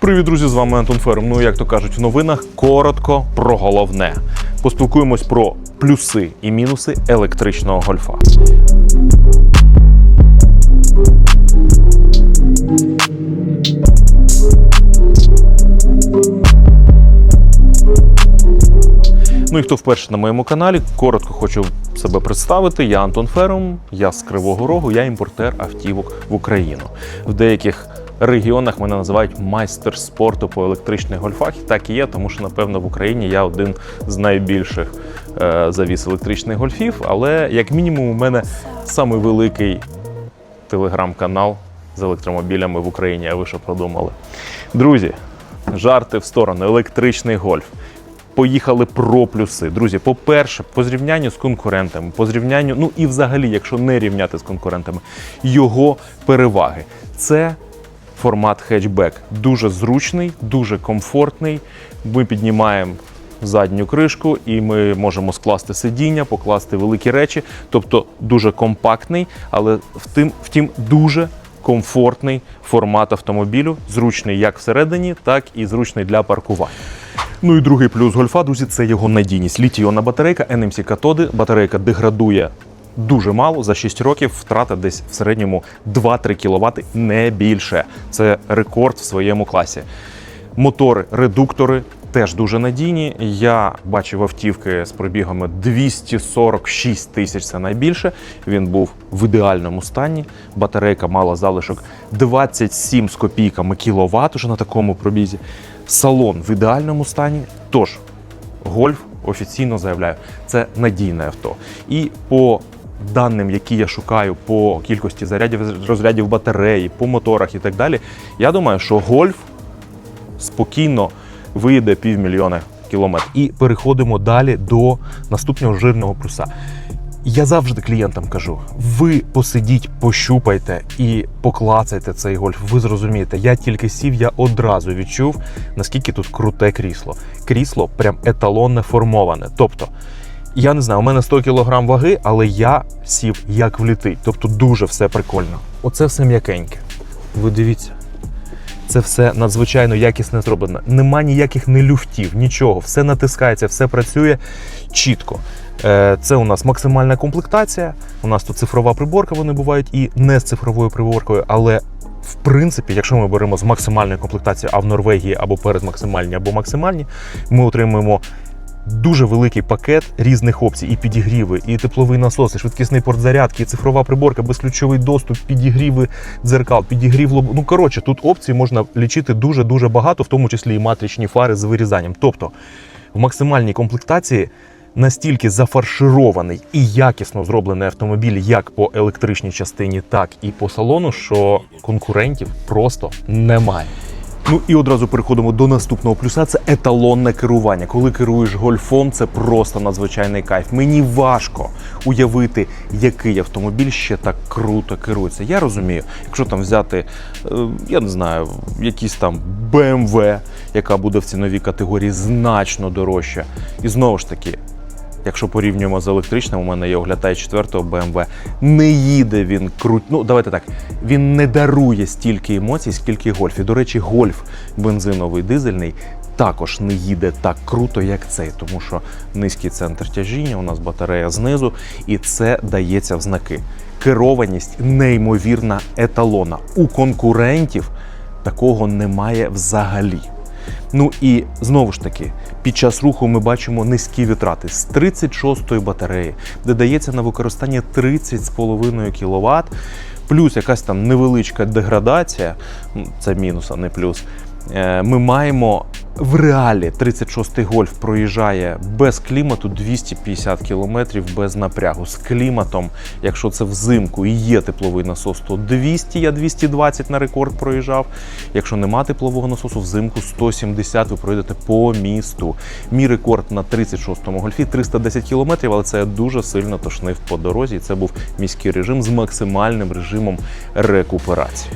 Привіт, друзі! З вами Антон Ферм. Ну, як то кажуть, в новинах коротко про головне. Поспілкуємось про плюси і мінуси електричного гольфа. Ну і хто вперше на моєму каналі, коротко хочу себе представити. Я Антон Ферум, я з Кривого Рогу, я імпортер автівок в Україну. В деяких регіонах мене називають майстер спорту по електричних гольфах. І так і є, тому що, напевно, в Україні я один з найбільших е, завіс електричних гольфів. Але, як мінімум, у мене самий телеграм-канал з електромобілями в Україні. А ви що продумали? Друзі, жарти в сторону, електричний гольф. Поїхали про плюси. Друзі, по-перше, по зрівнянню з конкурентами, по зрівнянню, ну і взагалі, якщо не рівняти з конкурентами, його переваги. Це формат хетчбек. Дуже зручний, дуже комфортний. Ми піднімаємо задню кришку, і ми можемо скласти сидіння, покласти великі речі. Тобто дуже компактний, але втім, втім дуже комфортний формат автомобілю, зручний як всередині, так і зручний для паркування. Ну і другий плюс гольфа, друзі, це його надійність. Літій-іонна батарейка, NMC катоди. Батарейка деградує дуже мало. За 6 років втрата десь в середньому 2-3 кВт, не більше. Це рекорд в своєму класі. Мотори, редуктори теж дуже надійні. Я бачив автівки з пробігами 246 тисяч, це найбільше. Він був в ідеальному стані. Батарейка мала залишок 27 з копійками кіловат уже на такому пробізі. Салон в ідеальному стані. Тож, гольф офіційно заявляю, це надійне авто. І по даним, які я шукаю по кількості зарядів розрядів батареї, по моторах і так далі, я думаю, що гольф спокійно вийде півмільйона кілометрів. І переходимо далі до наступного жирного плюса. Я завжди клієнтам кажу: ви посидіть, пощупайте і поклацайте цей гольф. Ви зрозумієте, я тільки сів, я одразу відчув, наскільки тут круте крісло. Крісло прям еталонне формоване. Тобто, я не знаю, у мене 100 кг ваги, але я сів як влітий. Тобто дуже все прикольно. Оце все м'якеньке. Ви дивіться. Це все надзвичайно якісно зроблено. Нема ніяких не люфтів, нічого. Все натискається, все працює чітко. Е, Це у нас максимальна комплектація. У нас тут цифрова приборка, вони бувають і не з цифровою приборкою, але. В принципі, якщо ми беремо з максимальної комплектації, а в Норвегії або передмаксимальні, або максимальні, ми отримуємо дуже великий пакет різних опцій: і підігріви, і тепловий насос, і швидкісний порт зарядки, і цифрова приборка, безключовий доступ, підігріви дзеркал, підігрів лоб. Ну коротше, тут опцій можна лічити дуже дуже багато, в тому числі і матричні фари з вирізанням. Тобто в максимальній комплектації. Настільки зафарширований і якісно зроблений автомобіль як по електричній частині, так і по салону, що конкурентів просто немає. Ну і одразу переходимо до наступного плюса. Це еталонне керування. Коли керуєш гольфом, це просто надзвичайний кайф. Мені важко уявити, який автомобіль ще так круто керується. Я розумію, якщо там взяти, е, я не знаю, якийсь там BMW, яка буде в ціновій категорії значно дорожча. І знову ж таки. Якщо порівнюємо з електричним, у мене є оглядай 4-го BMW. Не їде він круть. Ну, давайте так. Він не дарує стільки емоцій, скільки гольф. І, до речі, гольф бензиновий дизельний також не їде так круто, як цей, тому що низький центр тяжіння, у нас батарея знизу, і це дається в знаки. Керованість неймовірна еталона. У конкурентів такого немає взагалі. Ну і знову ж таки, під час руху ми бачимо низькі витрати з 36-ї батареї, де дається на використання 30,5 кВт, плюс якась там невеличка деградація, це мінус, а не плюс. Е, Ми маємо в реалі 36-й гольф проїжджає без клімату 250 км без напрягу. З кліматом, якщо це взимку і є тепловий насос, то 200, я 220 на рекорд проїжджав. Якщо нема теплового насосу, взимку 170 ви пройдете по місту. Мій рекорд на 36-му гольфі 310 км, але це я дуже сильно тошнив по дорозі. Це був міський режим з максимальним режимом рекуперації.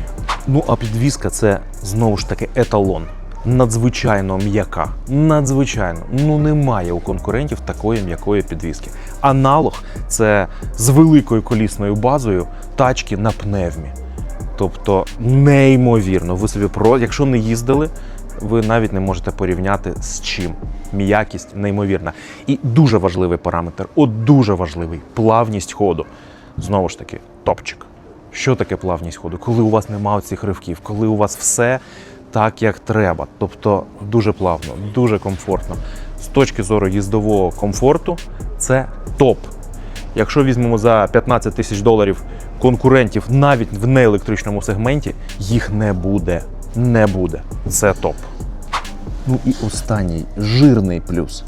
Ну а підвізка це знову ж таки еталон. Надзвичайно м'яка, надзвичайно ну немає у конкурентів такої м'якої підвіски. Аналог це з великою колісною базою тачки на пневмі. Тобто неймовірно, ви собі про, якщо не їздили, ви навіть не можете порівняти з чим. М'якість неймовірна. І дуже важливий параметр, от дуже важливий плавність ходу. Знову ж таки, топчик. Що таке плавність ходу? Коли у вас немає цих ривків, коли у вас все так, як треба. Тобто дуже плавно, дуже комфортно. З точки зору їздового комфорту, це топ. Якщо візьмемо за 15 тисяч доларів конкурентів навіть в неелектричному сегменті, їх не буде. Не буде. Це топ. Ну і останній жирний плюс.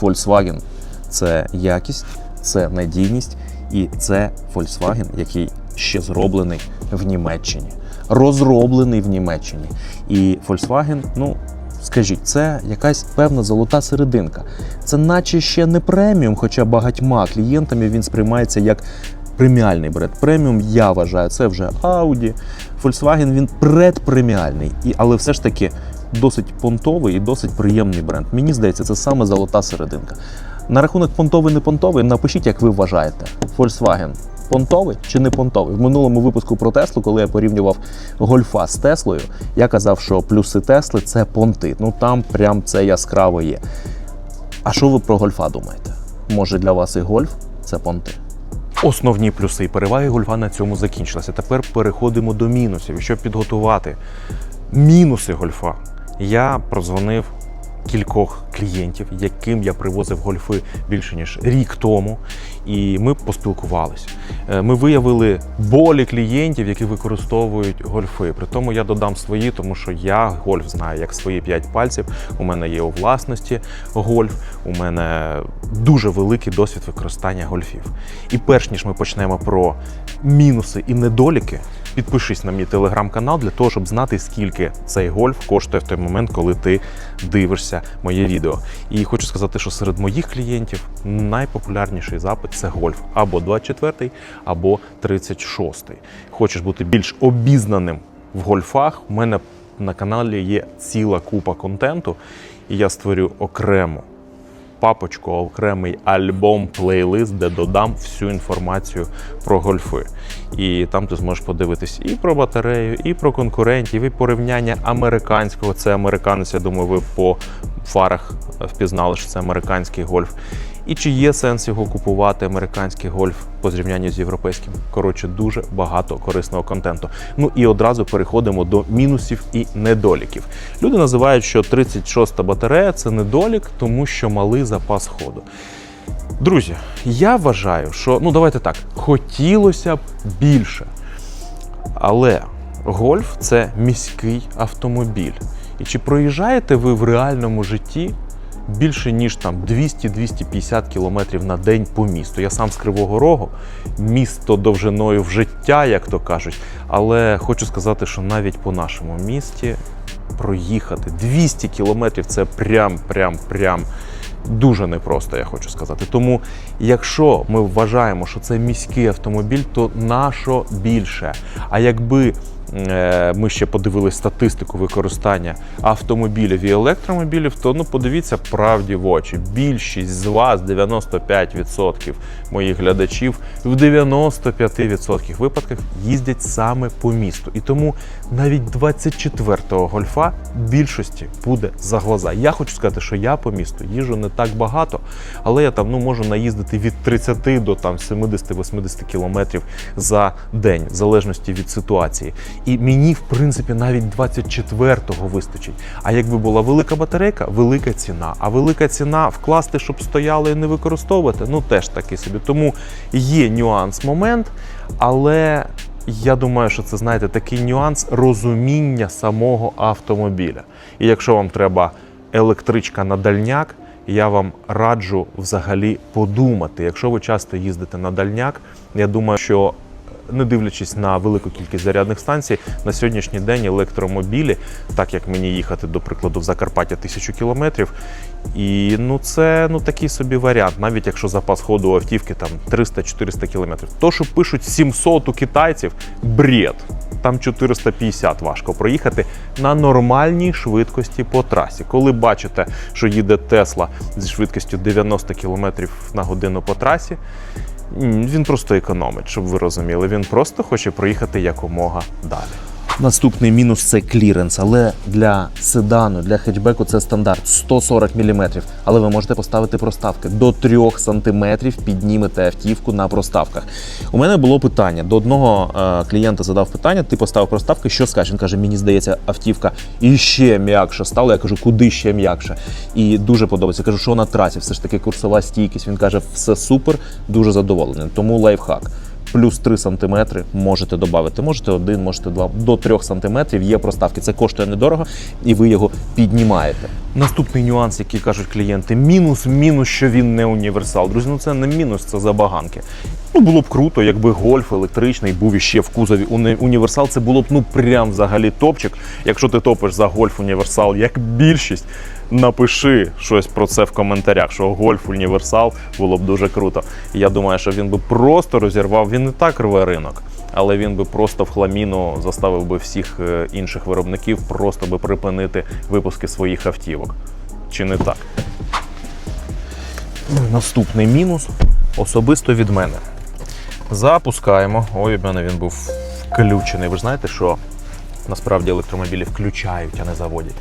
Volkswagen це якість, це надійність і це Volkswagen, який ще зроблений в Німеччині. Розроблений в Німеччині. І Volkswagen, ну. Скажіть, це якась певна золота серединка. Це наче ще не преміум, хоча багатьма клієнтами він сприймається як преміальний бренд. Преміум, я вважаю, це вже Audi. Volkswagen він предпреміальний, і, але все ж таки досить понтовий і досить приємний бренд. Мені здається, це саме золота серединка. На рахунок понтовий не понтовий, напишіть, як ви вважаєте. Volkswagen понтовий чи не понтовий? В минулому випуску про Теслу, коли я порівнював гольфа з Теслою, я казав, що плюси Тесли це понти. Ну там прям це яскраво є. А що ви про гольфа думаєте? Може для вас і гольф це понти? Основні плюси і переваги гольфа на цьому закінчилися. Тепер переходимо до мінусів. Щоб підготувати мінуси гольфа, я прозвонив кількох клієнтів, яким я привозив гольфи більше ніж рік тому, і ми поспілкувалися. Е, Ми виявили болі клієнтів, які використовують гольфи. При тому я додам свої, тому що я гольф знаю як свої п'ять пальців. У мене є у власності гольф. У мене дуже великий досвід використання гольфів. І перш ніж ми почнемо про мінуси і недоліки, підпишись на мій телеграм-канал для того, щоб знати, скільки цей гольф коштує в той момент, коли ти дивишся моє відео. І хочу сказати, що серед моїх клієнтів найпопулярніший запит це гольф або 24, або 36. Хочеш бути більш обізнаним в гольфах? У мене на каналі є ціла купа контенту, і я створю окрему папочку, окремий альбом, плейлист, де додам всю інформацію про гольфи. І там ти зможеш подивитись і про батарею, і про конкурентів, і порівняння американського. Це американець. Я думаю, ви по фарах впізнали, що це американський гольф. І чи є сенс його купувати, американський гольф по зрівнянню з європейським? Коротше, дуже багато корисного контенту. Ну і одразу переходимо до мінусів і недоліків. Люди називають, що 36-та батарея це недолік, тому що малий запас ходу. Друзі, я вважаю, що ну давайте так, хотілося б більше. Але гольф це міський автомобіль. І чи проїжджаєте ви в реальному житті більше ніж там 200-250 кілометрів на день по місту? Я сам з Кривого Рогу, місто довжиною в життя, як то кажуть. Але хочу сказати, що навіть по нашому місті проїхати 200 кілометрів це прям, прям, прям. Дуже непросто, я хочу сказати. Тому, якщо ми вважаємо, що це міський автомобіль, то нащо більше? А якби ми ще подивилися статистику використання автомобілів і електромобілів, то ну подивіться правді в очі. Більшість з вас, 95% моїх глядачів, в 95% випадках їздять саме по місту. І тому навіть 24-го гольфа більшості буде за глаза. Я хочу сказати, що я по місту їжджу не так багато, але я там ну можу наїздити від 30 до там 70-80 кілометрів за день, в залежності від ситуації. І мені, в принципі, навіть 24-го вистачить. А якби була велика батарейка, велика ціна. А велика ціна вкласти, щоб стояли і не використовувати, ну теж такий собі. Тому є нюанс, момент, але. Я думаю, що це знаєте такий нюанс розуміння самого автомобіля. І якщо вам треба електричка на дальняк, я вам раджу взагалі подумати. Якщо ви часто їздите на дальняк, я думаю, що не дивлячись на велику кількість зарядних станцій, на сьогоднішній день електромобілі, так як мені їхати, до прикладу, в Закарпаття тисячу кілометрів. І ну це ну такий собі варіант, навіть якщо запас ходу автівки там 300-400 кілометрів. То, що пишуть 700 у китайців, бред. Там 450 важко проїхати на нормальній швидкості по трасі. Коли бачите, що їде Тесла зі швидкістю 90 км на годину по трасі, він просто економить, щоб ви розуміли. Він просто хоче проїхати якомога далі. Наступний мінус це кліренс, але для седану, для хетчбеку це стандарт 140 мм. Але ви можете поставити проставки до 3 см піднімете автівку на проставках. У мене було питання. До одного е, клієнта задав питання: ти поставив проставки, що скажеш? Він каже, мені здається, автівка іще м'якше стала. Я кажу, куди ще м'якше? І дуже подобається. Я кажу, що на трасі, все ж таки курсова стійкість. Він каже, все супер, дуже задоволений. Тому лайфхак плюс 3 см можете додати. Можете один, можете два до 3 см є проставки. Це коштує недорого, і ви його піднімаєте. Наступний нюанс, який кажуть клієнти: мінус, мінус, що він не універсал. Друзі, ну це не мінус, це забаганки. Ну було б круто, якби гольф електричний був іще в кузові уні- універсал. Це було б ну прям взагалі топчик. Якщо ти топиш за гольф універсал, як більшість. Напиши щось про це в коментарях, що гольф універсал було б дуже круто. Я думаю, що він би просто розірвав. Він і так рве ринок, але він би просто в хламіну заставив би всіх е, інших виробників просто би припинити випуски своїх автівок. Чи не так? Наступний мінус особисто від мене. Запускаємо. Ой, у мене він був включений. Ви ж знаєте, що насправді електромобілі включають, а не заводять.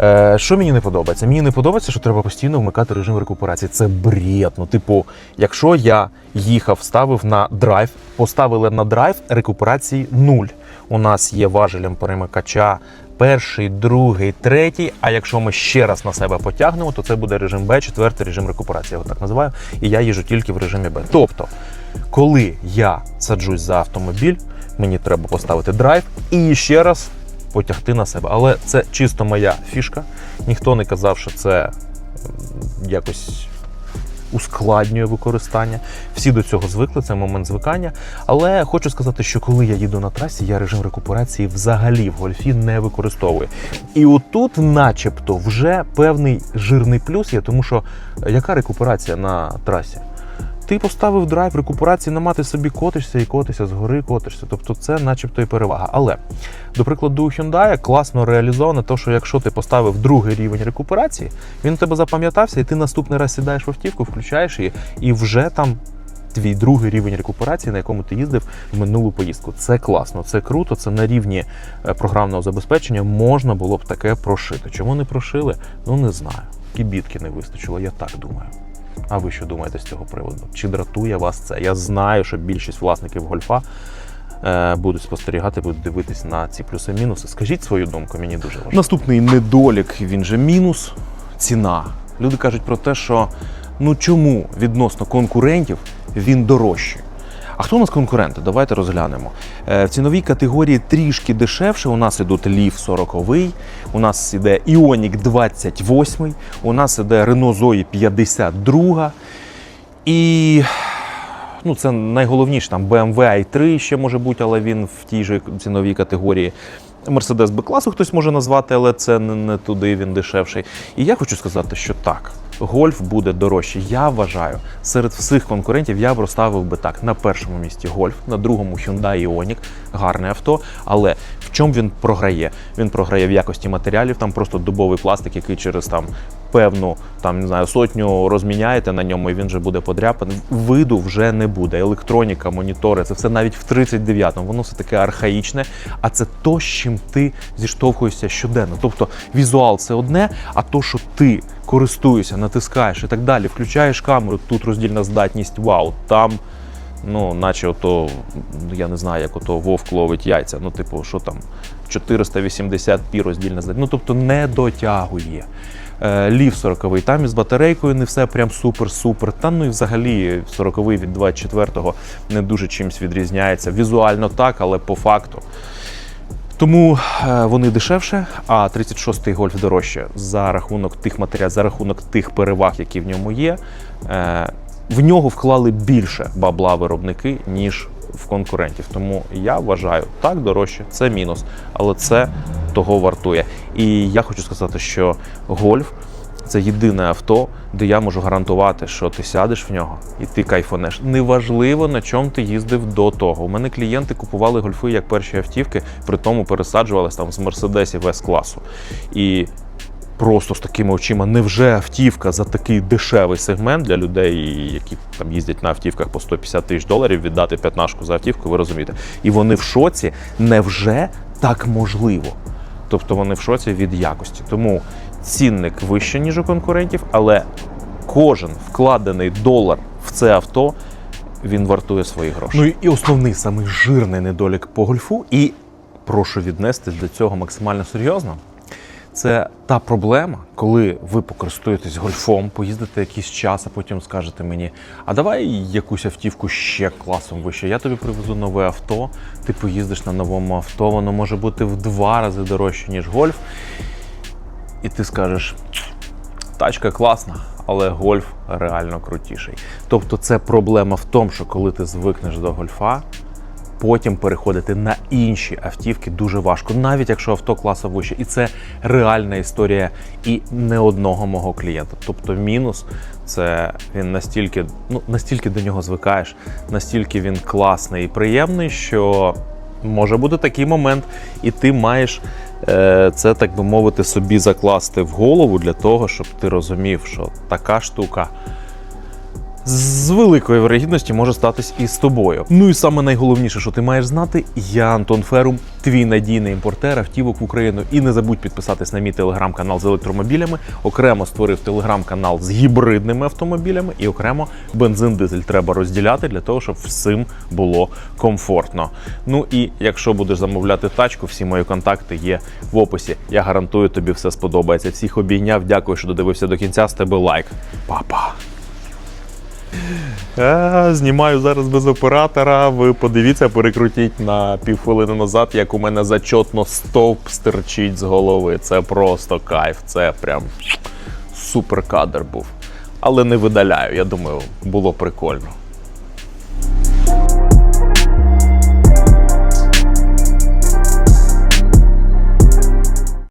Е, що мені не подобається? Мені не подобається, що треба постійно вмикати режим рекуперації. Це бред. Ну, типу, якщо я їхав, ставив на драйв, поставили на драйв рекуперації нуль. У нас є важелем перемикача перший, другий, третій. А якщо ми ще раз на себе потягнемо, то це буде режим Б, четвертий режим рекуперації. Я його так називаю. І я їжджу тільки в режимі Б. Тобто, коли я саджусь за автомобіль, мені треба поставити драйв і ще раз потягти на себе. Але це чисто моя фішка. Ніхто не казав, що це якось ускладнює використання. Всі до цього звикли, це момент звикання. Але хочу сказати, що коли я їду на трасі, я режим рекуперації взагалі в гольфі не використовую. І отут, начебто, вже певний жирний плюс є, тому що е, яка рекуперація на трасі? Ти поставив драйв рекуперації, на мати собі котишся і котишся, згори котишся. Тобто це начебто і перевага. Але, до прикладу, у Hyundai класно реалізовано, те, що якщо ти поставив другий рівень рекуперації, він у тебе запам'ятався, і ти наступний раз сідаєш в автівку, включаєш її, і вже там. Твій другий рівень рекуперації, на якому ти їздив в минулу поїздку. Це класно, це круто, це на рівні е, програмного забезпечення можна було б таке прошити. Чому не прошили? Ну не знаю. Кібітки не вистачило, я так думаю. А ви що думаєте з цього приводу? Чи дратує вас це? Я знаю, що більшість власників гольфа е, будуть спостерігати, будуть дивитись на ці плюси-мінуси. Скажіть свою думку, мені дуже важливо. Наступний недолік, він же мінус ціна. Люди кажуть про те, що ну чому відносно конкурентів він дорожчий. А хто у нас конкуренти? Давайте розглянемо. Е, В ціновій категорії трішки дешевше. У нас ідуть Лів 40, у нас іде Іонік 28, у нас іде Рено Zoe 52. І ну, це найголовніше, там BMW i3 ще може бути, але він в тій же ціновій категорії. Mercedes B-класу хтось може назвати, але це не, туди, він дешевший. І я хочу сказати, що так, гольф буде дорожчий. Я вважаю, серед всіх конкурентів я б розставив би так: на першому місці гольф, на другому Hyundai Ioniq, гарне авто. Але в чому він програє? Він програє в якості матеріалів, там просто дубовий пластик, який через там певну там не знаю сотню розміняєте на ньому, і він вже буде подряпаний. Виду вже не буде. Електроніка, монітори, це все навіть в 39-му. Воно все таке архаїчне, а це то, з чим ти зіштовхуєшся щоденно. Тобто візуал це одне, а то, що ти користуєшся, натискаєш і так далі, включаєш камеру, тут роздільна здатність, вау, там. Ну, наче ото, я не знаю, як ото вовк ловить яйця. Ну, типу, що там, 480 пі роздільна здатність. Ну, тобто не дотягує. Е, Лів 40-й. там із батарейкою не все прям супер-супер. Та ну і взагалі 40-й від 24-го не дуже чимось відрізняється. Візуально так, але по факту. Тому е, вони дешевше, а 36-й гольф дорожче за рахунок тих матеріалів, за рахунок тих переваг, які в ньому є. Е, в нього вклали більше бабла виробники, ніж в конкурентів. Тому я вважаю, так дорожче, це мінус, але це того вартує. І я хочу сказати, що гольф це єдине авто, де я можу гарантувати, що ти сядеш в нього і ти кайфанеш. Неважливо, на чому ти їздив до того. У мене клієнти купували гольфи як перші автівки, при тому пересаджувались там з мерседесів с класу. І просто з такими очима, невже автівка за такий дешевий сегмент для людей, які там їздять на автівках по 150 тисяч доларів, віддати п'ятнашку за автівку, ви розумієте. І вони в шоці, невже так можливо. Тобто вони в шоці від якості. Тому цінник вище, ніж у конкурентів, але кожен вкладений долар в це авто він вартує свої гроші. Ну і- основний самий жирний недолік по гольфу, і прошу віднестись до цього максимально серйозно. Це та проблема, коли ви покористуєтесь гольфом, поїздите якийсь час, а потім скажете мені: а давай якусь автівку ще класом вище. Я тобі привезу нове авто, ти поїздиш на новому авто, воно може бути в два рази дорожче, ніж гольф. І ти скажеш, тачка класна, але гольф реально крутіший. Тобто це проблема в тому, що коли ти звикнеш до гольфа, потім переходити на інші автівки дуже важко, навіть якщо авто класу вище. І це реальна історія і не одного мого клієнта. Тобто мінус це він настільки, ну настільки до нього звикаєш, настільки він класний і приємний, що може бути такий момент, і ти маєш е, це, так би мовити, собі закласти в голову для того, щоб ти розумів, що така штука з великою вирогідністю може статись і з тобою. Ну і саме найголовніше, що ти маєш знати, я Антон Ферум, твій надійний імпортер автівок в Україну. І не забудь підписатись на мій телеграм-канал з електромобілями. Окремо створив телеграм-канал з гібридними автомобілями, і окремо бензин-дизель треба розділяти для того, щоб всім було комфортно. Ну і якщо будеш замовляти тачку, всі мої контакти є в описі. Я гарантую, тобі все сподобається. Всіх обійняв. Дякую, що додивився до кінця. З тебе лайк. Па-па. Е, Знімаю зараз без оператора. Ви подивіться, перекрутіть на півхвилини назад, як у мене зачотно стовп стирчить з голови. Це просто кайф. Це прям супер кадр був. Але не видаляю. Я думаю, було прикольно.